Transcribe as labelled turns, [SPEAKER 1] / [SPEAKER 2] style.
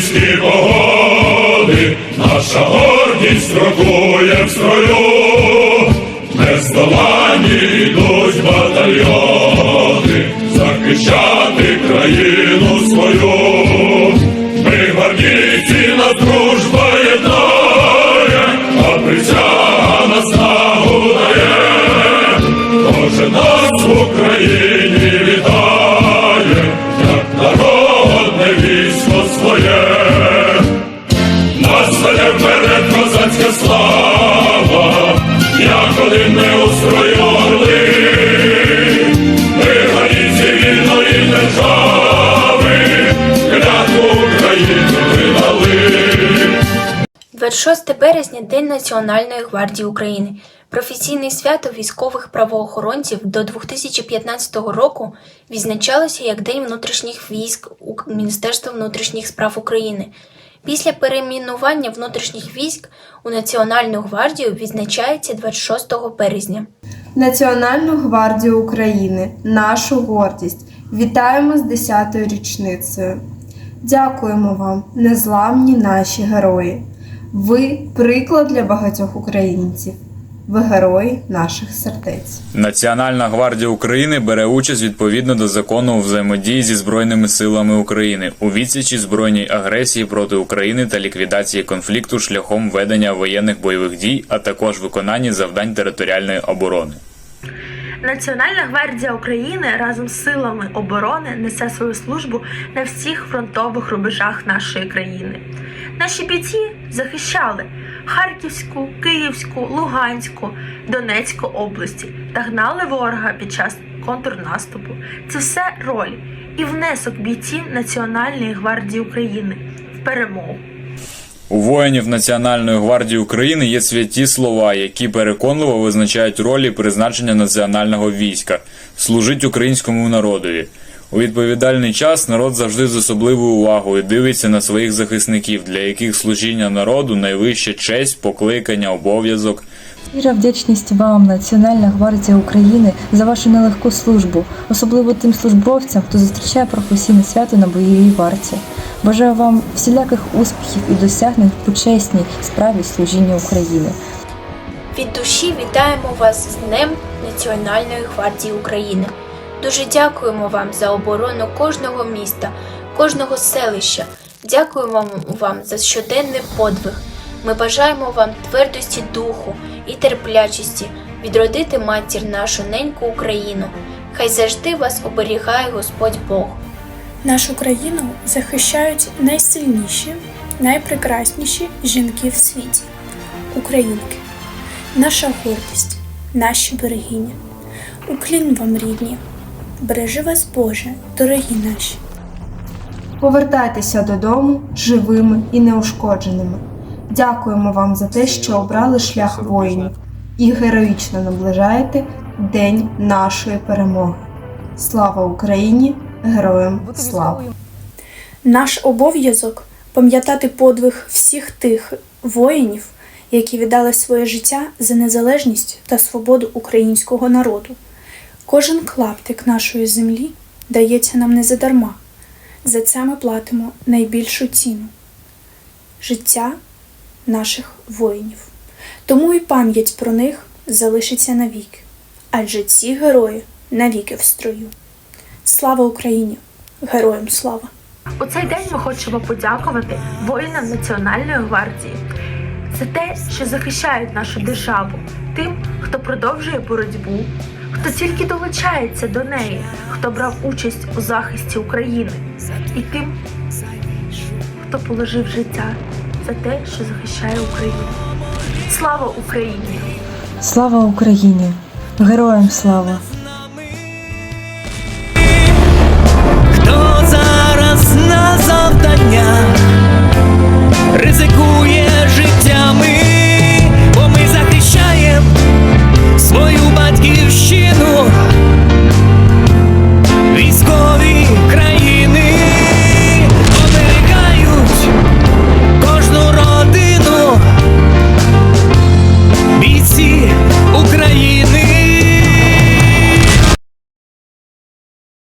[SPEAKER 1] різкі погоди, наша гордість крокує Веде вперед козацька слава, як один ми у строю орли. Ми гаїці вільної держави, клятву України видали.
[SPEAKER 2] 26 березня День Національної гвардії України. Професійне свято військових правоохоронців до 2015 року відзначалося як День внутрішніх військ у Міністерства внутрішніх справ України. Після перейменування внутрішніх військ у Національну гвардію відзначається 26 березня.
[SPEAKER 3] Національну гвардію України, нашу гордість. Вітаємо з 10-ю річницею. Дякуємо вам, незламні наші герої. Ви приклад для багатьох українців. Ви герої наших сердець.
[SPEAKER 4] Національна гвардія України бере участь відповідно до закону у взаємодії зі збройними силами України у відсічі збройній агресії проти України та ліквідації конфлікту шляхом ведення воєнних бойових дій, а також виконанні завдань територіальної оборони.
[SPEAKER 5] Національна гвардія України разом з силами оборони несе свою службу на всіх фронтових рубежах нашої країни. Наші бійці захищали Харківську, Київську, Луганську, Донецьку області та гнали ворога під час контрнаступу. Це все роль і внесок бійців Національної гвардії України в перемогу.
[SPEAKER 4] У воїнів Національної гвардії України є святі слова, які переконливо визначають ролі призначення національного війська служить українському народові. У відповідальний час народ завжди з особливою увагою дивиться на своїх захисників, для яких служіння народу найвища честь, покликання, обов'язок.
[SPEAKER 6] Щира вдячність вам, Національна гвардія України, за вашу нелегку службу, особливо тим службовцям, хто зустрічає професійне свято на бойовій варті. Бажаю вам всіляких успіхів і досягнень в почесній справі служіння України.
[SPEAKER 2] Від душі вітаємо вас з Днем Національної гвардії України. Дуже дякуємо вам за оборону кожного міста, кожного селища. Дякуємо вам за щоденний подвиг. Ми бажаємо вам твердості духу і терплячості відродити матір нашу неньку Україну. Хай завжди вас оберігає Господь Бог.
[SPEAKER 7] Нашу країну захищають найсильніші, найпрекрасніші жінки в світі українки, наша гордість, наші берегині. Уклін вам, рідні, бережи вас, Боже, дорогі наші.
[SPEAKER 3] Повертайтеся додому живими і неушкодженими. Дякуємо вам за те, що обрали шлях воїнів і героїчно наближаєте День нашої перемоги. Слава Україні! Героям слава!
[SPEAKER 7] Наш обов'язок пам'ятати подвиг всіх тих воїнів, які віддали своє життя за незалежність та свободу українського народу. Кожен клаптик нашої землі дається нам не задарма. За це ми платимо найбільшу ціну життя наших воїнів. Тому і пам'ять про них залишиться навіки, адже ці герої навіки в строю. Слава Україні! Героям слава!
[SPEAKER 5] У цей день ми хочемо подякувати воїнам Національної гвардії за те, що захищають нашу державу, тим, хто продовжує боротьбу, хто тільки долучається до неї, хто брав участь у захисті України, і тим, хто положив життя за те, що захищає Україну. Слава Україні!
[SPEAKER 6] Слава Україні! Героям слава!